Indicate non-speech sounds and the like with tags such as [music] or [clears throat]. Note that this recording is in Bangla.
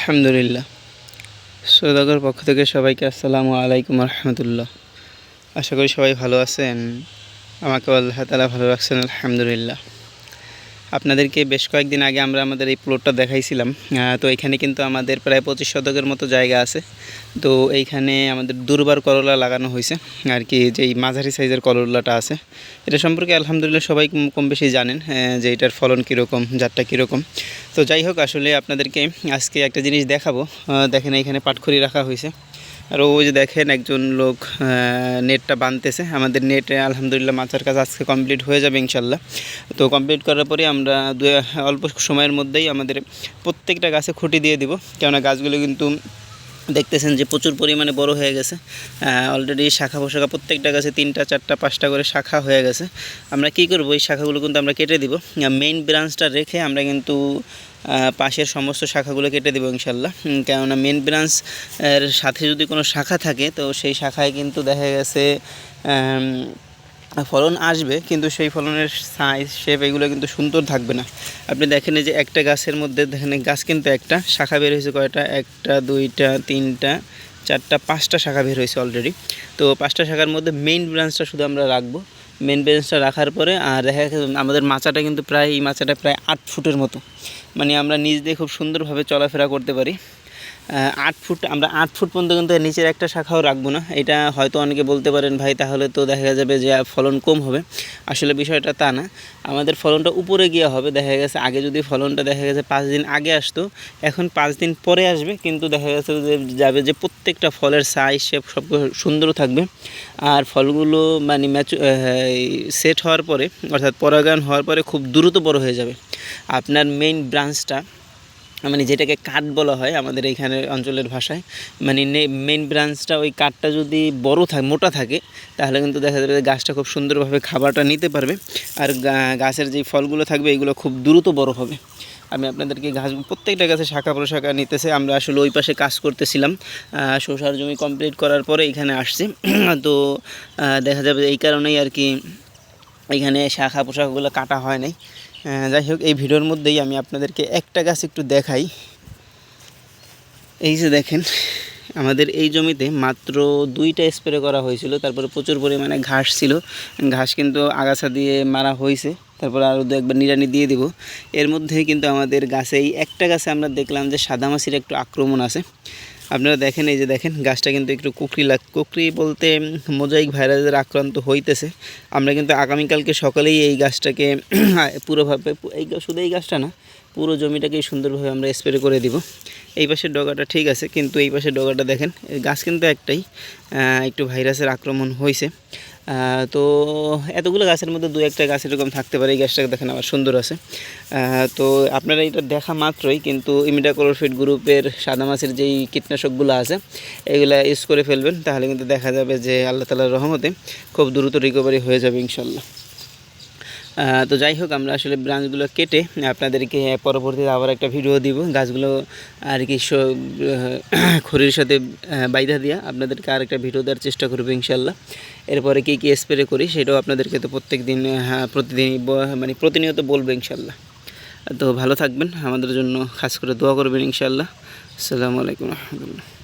আলহামদুলিল্লাহ। সৌদাগর পক্ষ থেকে সবাইকে আসসালামু আলাইকুম রহমতুল্লাহ। আশা করি সবাই ভালো আছেন। আমাকে আল্লাহ তালা ভালো রাখছেন, আলহামদুলিল্লাহ। আপনাদেরকে বেশ কয়েকদিন আগে আমরা আমাদের এই প্লটটা দেখাইছিলাম। তো এখানে কিন্তু আমাদের প্রায় পঁচিশ শতকের মতো জায়গা আছে। তো এইখানে আমাদের দুর্বার করলা লাগানো হয়েছে। আর কি যেই মাঝারি সাইজের করলাটা আছে। এটা সম্পর্কে আলহামদুলিল্লাহ সবাই কম বেশি জানেন যে এটার ফলন কীরকম, জাতটা কীরকম। তো যাই হোক, আসলে আপনাদেরকে আজকে একটা জিনিস দেখাবো। দেখেন এখানে পাটখড়ি রাখা হয়েছে। আর ওই যে দেখেন একজন লোক নেটটা বাঁধতেছে আমাদের নেট, আলহামদুলিল্লাহ মাচার কাজ আজকে কমপ্লিট হয়ে যাবে ইনশাল্লাহ। তো কমপ্লিট করার পরে আমরা দু, অল্প সময়ের মধ্যেই আমাদের প্রত্যেকটা গাছে খুঁটি দিয়ে দিব। কেননা গাছগুলো কিন্তু দেখতেছেন যে প্রচুর পরিমাণে বড় হয়ে গেছে। অলরেডি শাখা পোশাখা প্রত্যেকটা গাছে তিনটা, চারটা, পাঁচটা করে শাখা হয়ে গেছে। আমরা কি করব? এই শাখাগুলো কিন্তু আমরা কেটে দিব। মেইন ব্রাঞ্চটা রেখে আমরা কিন্তু পাশের সমস্ত শাখাগুলো কেটে দেবো ইনশাল্লাহ। কেননা মেন ব্রাঞ্চ এর সাথে যদি কোনো শাখা থাকে, তো সেই শাখায় কিন্তু দেখা গেছে ফলন আসবে, কিন্তু সেই ফলনের সাইজ শেপ এগুলো কিন্তু সুন্দর থাকবে না। আপনি দেখেন যে একটা গাছের মধ্যে, দেখেন গাছ কিন্তু একটা, শাখা বের হয়েছে কয়টা? একটা, দুইটা, তিনটা, চারটা, পাঁচটা শাখা বের হয়েছে অলরেডি তো পাঁচটা শাখার মধ্যে মেইন ব্রাঞ্চটা শুধু আমরা রাখব। মেন বেঞ্চটা রাখার পরে, আর দেখা গেছে আমাদের মাচাটা কিন্তু প্রায়, এই মাচাটা প্রায় আট ফুটের মতো। মানে আমরা নিজ দিয়ে খুব সুন্দরভাবে চলাফেরা করতে পারি। আট ফুট, আমরা আট ফুট পর্যন্ত কিন্তু নিচের একটা শাখাও রাখব না। এটা হয়তো অনেকে বলতে পারেন, ভাই, তাহলে তো দেখা যাবে যে ফলন কম হবে। আসলে বিষয়টা তা না। আমাদের ফলনটা উপরে গিয়ে হবে। দেখা গেছে আগে যদি ফলনটা দেখা গেছে পাঁচ দিন আগে আসতো, এখন পাঁচ দিন পরে আসবে। কিন্তু দেখা গেছে যে যাবে যে প্রত্যেকটা ফলের সাইজ শেপ সব সুন্দর থাকবে। আর ফলগুলো মানে ম্যাচু সেট হওয়ার পরে, অর্থাৎ পরাগায়ন হওয়ার পরে খুব দ্রুত বড় হয়ে যাবে। আপনার মেইন ব্রাঞ্চটা মানে যেটাকে কাঠ বলা হয় আমাদের এইখানে অঞ্চলের ভাষায় মানে মেইন ব্রাঞ্চটা ওই কাঠটা যদি বড় থাকে, মোটা থাকে, তাহলে কিন্তু দেখা যাবে যে গাছটা খুব সুন্দরভাবে খাবারটা নিতে পারবে। আর গাছের যে ফলগুলো থাকবে, এগুলো খুব দ্রুত বড় হবে। আমি আপনাদেরকে গাছ, প্রত্যেকটা গাছে শাখা প্রশাখা নিতেছে, আমরা আসলে ওই পাশে কাজ করতেছিলাম। শসার জমি কমপ্লিট করার পরে এখানে আসছি। [clears throat] তো দেখা যাবে এই কারণেই আর কি এখানে শাখা পোশাকগুলো কাটা হয় নাই। যাই হোক, এই ভিডিওর মধ্যেই আমি আপনাদেরকে একটা গাছ একটু দেখাই। এই যে দেখেন, আমাদের এই জমিতে মাত্র দুইটা স্প্রে করা হয়েছিল, তারপরে প্রচুর পরিমাণে ঘাস ছিল। ঘাস কিন্তু আগাছা দিয়ে মারা হয়েছে, তারপরে আরও দু একবার নিড়ানি দিয়ে দিব। এর মধ্যে কিন্তু আমাদের গাছে এই একটা গাছে আমরা দেখলাম যে সাদামাছির একটু আক্রমণ আছে। আপনারা দেখেন, এই যে দেখেন, গাছটা কিন্তু একটু কুকরি লাগ, কুকরি বলতে মোজাইক ভাইরাসের আক্রান্ত হইতেছে। আমরা কিন্তু আগামীকালকে সকালেই এই গাছটাকে [clears throat] পুরোভাবে এই শুধু এই গাছটা না, পুরো জমিটাকে সুন্দরভাবে আমরা স্প্রে করে দিব। এই পাশের ডগাটা ঠিক আছে, কিন্তু এই পাশের ডগাটা দেখেন গাছ কিন্তু একটাই একটু ভাইরাসের আক্রমণ হয়েছে তো এতগুলো গাছের মধ্যে দু একটা গাছ এরকম থাকতে পারে, এই গাছটাকে দেখেন আবার সুন্দর আছে। তো আপনারা এটা দেখা মাত্রই, কিন্তু ইমিডাক্লোরফিড গ্রুপের সাদা মাছের যেই কীটনাশকগুলো আছে, এগুলো ইউজ করে ফেলবেন, তাহলে কিন্তু দেখা যাবে যে আল্লাহ তালার রহমতে খুব দ্রুত রিকভারি হয়ে যাবে ইনশাল্লাহ তো যাই হোক, আমরা আসলে ব্রাঞ্চগুলো কেটে আপনাদেরকে পরবর্তীতে আবার একটা ভিডিও দিব। গাছগুলো আর কি খড়ির সাথে বাইধা দিয়া আপনাদেরকে আর একটা ভিডিও দেওয়ার চেষ্টা করব ইনশাল্লাহ এরপরে কী কী স্প্রে করি সেটাও আপনাদেরকে তো প্রত্যেক দিন প্রতিদিনই মানে প্রতিনিয়ত বলব ইনশাল্লাহ তো ভালো থাকবেন, আমাদের জন্য খাস করে দোয়া করবেন ইনশাল্লাহ আসসালামু আলাইকুম রহমতুল্লাহ।